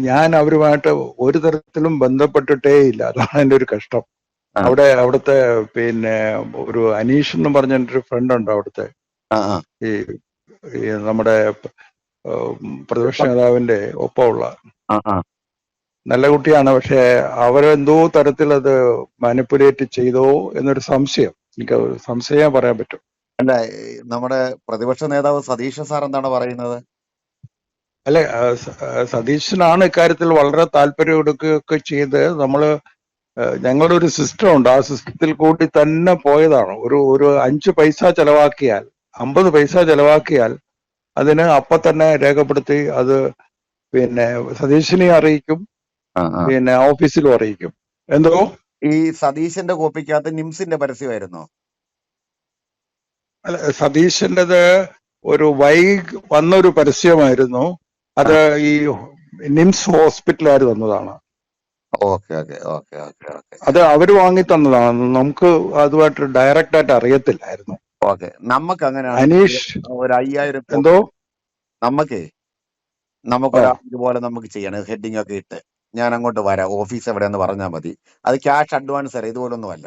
ഞാൻ അവരുമായിട്ട് ഒരു തരത്തിലും ബന്ധപ്പെട്ടിട്ടേ ഇല്ല. അതാണ് എന്റെ ഒരു കഷ്ടം. അവിടെ അവിടുത്തെ പിന്നെ ഒരു അനീഷ് എന്ന് പറഞ്ഞ എന്റെ ഒരു ഫ്രണ്ട് ഉണ്ട് അവിടുത്തെ. ഈ നമ്മുടെ പ്രതിപക്ഷ നേതാവിന്റെ ഒപ്പമുള്ള. നല്ല കുട്ടിയാണ്. പക്ഷെ അവരെന്തോ തരത്തിൽ അത് മാനിപ്പുലേറ്റ് ചെയ്തോ എന്നൊരു സംശയം. എനിക്ക് സംശയം പറയാൻ പറ്റും. അല്ല നമ്മുടെ പ്രതിപക്ഷ നേതാവ് സതീശൻ സാർ എന്താണ് പറയുന്നത്? അല്ലെ സതീശനാണ് ഇക്കാര്യത്തിൽ വളരെ താല്പര്യം എടുക്കുകയൊക്കെ ചെയ്ത് നമ്മൾ ഞങ്ങളുടെ ഒരു സിസ്റ്റം ഉണ്ട്. ആ സിസ്റ്റത്തിൽ കൂടി തന്നെ പോയതാണ്. ഒരു ഒരു അഞ്ച് പൈസ ചെലവാക്കിയാൽ അമ്പത് പൈസ ചെലവാക്കിയാൽ അതിന് അപ്പൊ തന്നെ രേഖപ്പെടുത്തി അത് പിന്നെ സതീശനെ അറിയിക്കും പിന്നെ ഓഫീസിലും അറിയിക്കും. എന്തോ? ഈ സതീശന്റെ കോപ്പിക്കകത്ത് നിംസിന്റെ പരസ്യമായിരുന്നോ? അല്ല സതീശന്റേത് ഒരു വൈ വന്നൊരു പരസ്യമായിരുന്നു. അത് ഈ നിംസ് ഹോസ്പിറ്റലുകാർ തന്നതാണ്. Okay okay okay okay okay. അത് അവർ വാങ്ങി തന്നതാണ്. നമുക്ക് അതുമായിട്ട് ഡയറക്റ്റ് ആയിട്ട് അറിയത്തില്ലായിരുന്നു. ഓക്കെ. നമുക്ക് അങ്ങനെ അനീഷ് ഒരു അയ്യായിരം എന്തോ? നമുക്കേ നമുക്ക് ഇതുപോലെ നമുക്ക് ചെയ്യണം. ഹെഡിങ് ഒക്കെ ഇട്ട് ഞാൻ അങ്ങോട്ട് വരാം. ഓഫീസ് എവിടെയെന്ന് പറഞ്ഞാൽ മതി. അത് ക്യാഷ് അഡ്വാൻസ് തരാം. ഇതുപോലൊന്നും അല്ല.